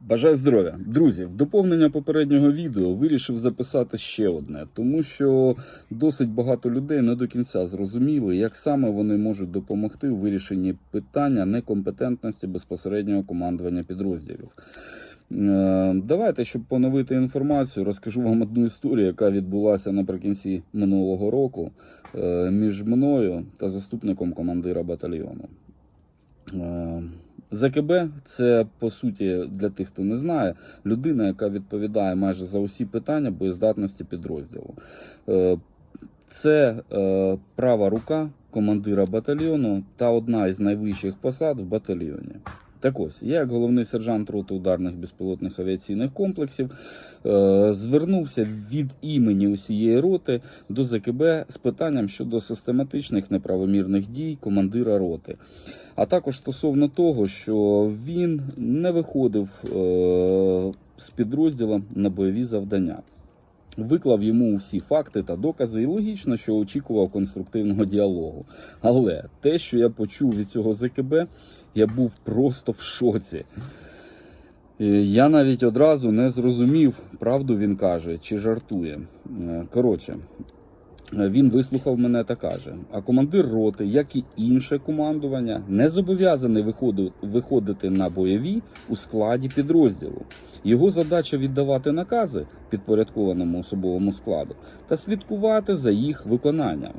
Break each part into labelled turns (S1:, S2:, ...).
S1: Бажаю здоров'я, друзі. В доповнення попереднього відео вирішив записати ще одне, тому що досить багато людей не до кінця зрозуміли, як саме вони можуть допомогти у вирішенні питання некомпетентності безпосереднього командування підрозділів. Е, Давайте, щоб поновити інформацію, розкажу вам одну історію, яка відбулася наприкінці минулого року е, між мною та заступником командира батальйону. ЗКБ це по суті для тих, хто не знає, людина, яка відповідає майже за усі питання боєздатності підрозділу. Е, Це е, права рука командира батальйону та одна із найвищих посад в батальйоні. Так ось, я, як головний сержант роти ударних безпілотних авіаційних комплексів, е, звернувся від імені усієї роти до ЗКБ з питанням щодо систематичних неправомірних дій командира роти. А також стосовно того, що він не виходив е, з підрозділом на бойові завдання. Виклав йому всі факти та докази, і логічно, що очікував конструктивного діалогу. Але те, що я почув від цього ЗКБ, я був просто в шоці. Е, Я навіть одразу не зрозумів, правду він каже чи жартує. Е, Коротше, він вислухав мене та каже: а командир роти, як і інше командування, не зобов'язаний виходи- виходити на бойові у складі підрозділу. Його задача віддавати накази підпорядкованому особовому складу та слідкувати за їх виконанням.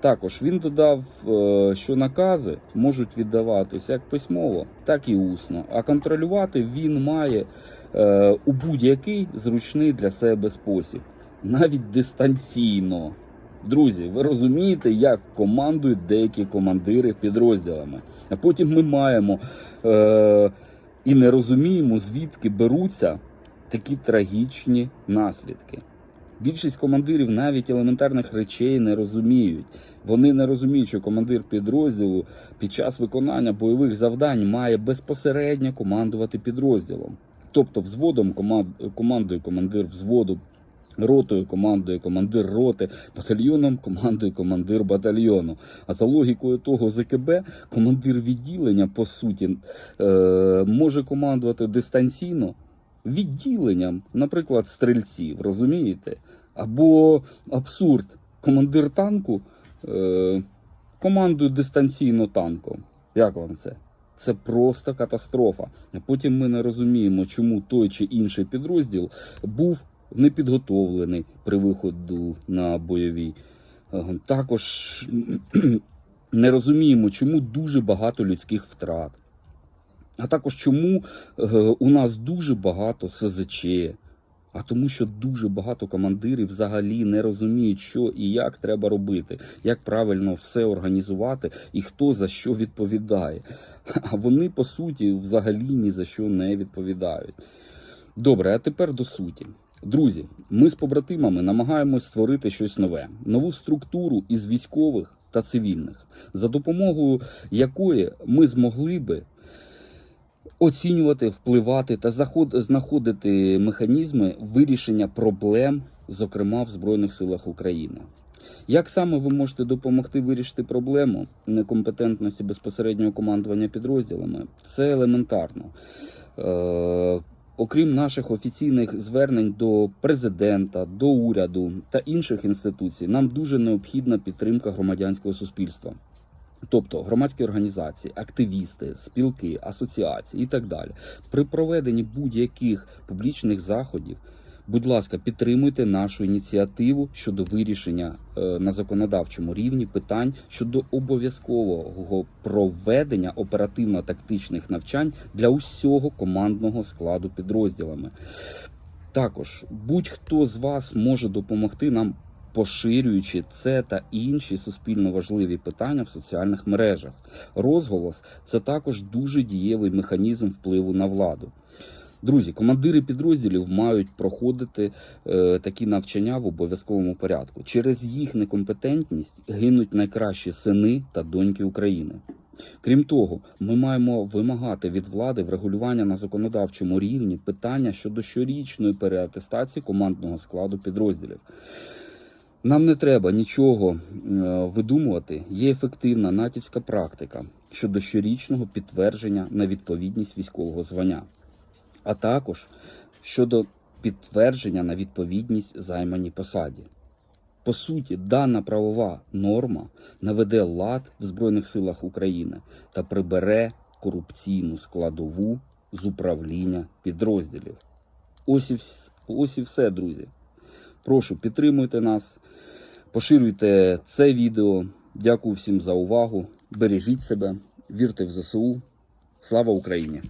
S1: Також він додав, е, що накази можуть віддаватися як письмово, так і усно. А контролювати він має е, у будь-який зручний для себе спосіб, навіть дистанційно. Друзі, ви розумієте, як командують деякі командири підрозділами. А потім ми маємо е, і не розуміємо, звідки беруться такі трагічні наслідки. Більшість командирів навіть елементарних речей не розуміють. Вони не розуміють, що командир підрозділу під час виконання бойових завдань має безпосередньо командувати підрозділом. Тобто, взводом команд- командує командир взводу, ротою командує командир роти, батальйоном командує командир батальйону. А за логікою того ЗКБ, командир відділення, по суті, е, може командувати дистанційно відділенням, наприклад, стрільців, розумієте? Або абсурд, командир танку е, командує дистанційно танком. Як вам це? Це просто катастрофа. А потім ми не розуміємо, чому той чи інший підрозділ був непідготовлений при виходу на бойові. Е, Також не розуміємо, чому дуже багато людських втрат. А також чому е, у нас дуже багато СЗЧ. А тому, що дуже багато командирів взагалі не розуміють, що і як треба робити, як правильно все організувати і хто за що відповідає. А вони, по суті, взагалі ні за що не відповідають. Добре, а тепер до суті. Друзі, ми з побратимами намагаємось створити щось нове, нову структуру із військових та цивільних, за допомогою якої ми змогли би оцінювати, впливати та знаходити механізми вирішення проблем, зокрема в Збройних силах України. Як саме ви можете допомогти вирішити проблему некомпетентності безпосереднього командування підрозділами? Це елементарно. Окрім наших офіційних звернень до президента, до уряду та інших інституцій, нам дуже необхідна підтримка громадянського суспільства. Тобто громадські організації, активісти, спілки, асоціації і так далі. При проведенні будь-яких публічних заходів, будь ласка, підтримуйте нашу ініціативу щодо вирішення е, на законодавчому рівні питань щодо обов'язкового проведення оперативно-тактичних навчань для усього командного складу підрозділами. Також будь-хто з вас може допомогти нам поширюючи це та інші суспільно важливі питання в соціальних мережах. Розголос це також дуже дієвий механізм впливу на владу. Друзі, командири підрозділів мають проходити е, такі навчання в обов'язковому порядку. Через їх некомпетентність гинуть найкращі сини та доньки України. Крім того, ми маємо вимагати від влади врегулювання на законодавчому рівні питання щодо щорічної переатестації командного складу підрозділів. Нам не треба нічого е, видумувати. Є ефективна натівська практика щодо щорічного підтвердження на відповідність військового звання. А також щодо підтвердження на відповідність займаній посаді. По суті, дана правова норма наведе лад в Збройних силах України та прибере корупційну складову з управління підрозділів. Ось і, ось і все, друзі. Прошу, підтримуйте нас, поширюйте це відео. Дякую всім за увагу. Бережіть себе, вірте в ЗСУ. Слава Україні!